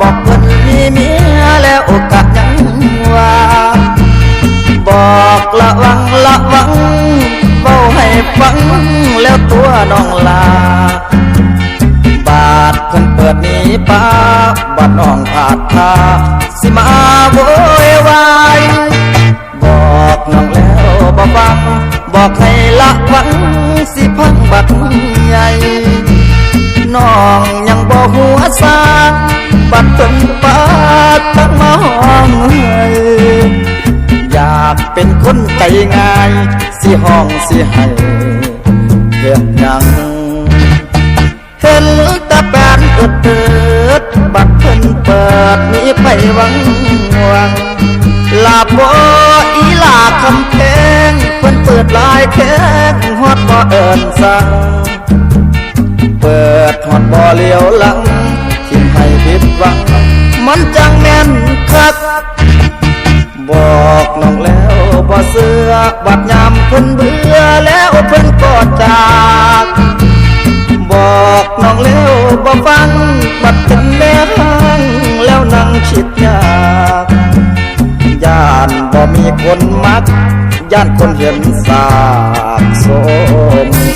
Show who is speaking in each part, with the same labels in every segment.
Speaker 1: บอกคนนมีเมียแล้วโอกาสยังว่าบอกละวังละวังเบาให้ฟังแล้วตัวน้องลา บาดคนเปิดนี้ป้าบาดน้องอาดพาสิมาโวยวายบอกน้องแล้วบอกฟัง บอกให้ละวังสิพังบัดใหญ่น้องยังบอกหัวซา เป็นคนใจง่าย สิห้องสิให้เฮ็ดหยังเห็นตาแปนเอิดเอิดบัดเพิ่นเปิดมีไปวังหวังลาบออีลาคำเพงเพิ่นเปิดลายแข้งฮอดบ่เอินสั่งเปิดฮอดบ่เลี้ยวหลังทิ่มให้ผิดหวัง มันจังแม่นคัก อบัดยามเพิ่นเบื่อแล้วเพิ่นก็จาก บอกน้องแล้วบ่ฟังบัดเป็นแม่ห้างแล้วนั่งคิดยากย่านบ่มีคนมักย่านคนเห็นสากโสมโ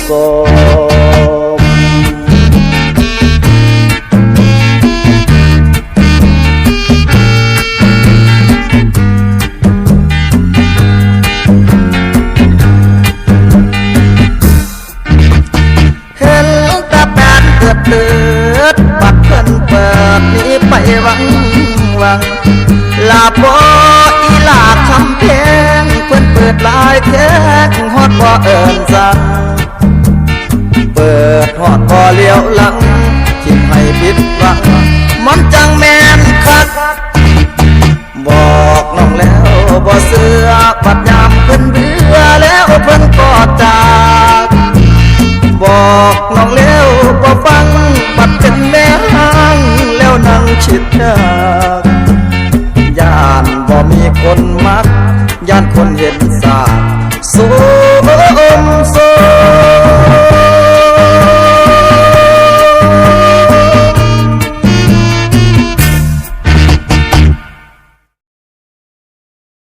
Speaker 1: สม วัง ลาบออีลาคำเพงเพิ่นเปิดลายแข้งฮอดบ่เอินสั่งเปิดฮอดบ่เลี้ยวหลังทิ่มให้ผิดหวังมันจังแม่นคักบอกน้องแล้วบ่เสือบัดยามเพิ่นเบื่อแล้วเพิ่นก็จากบอกน้องเลี้ยวบ่ฟังบัดเป็นแม่ห้างแล้วนั่งคิดยา คนเห็นสากโสมโสม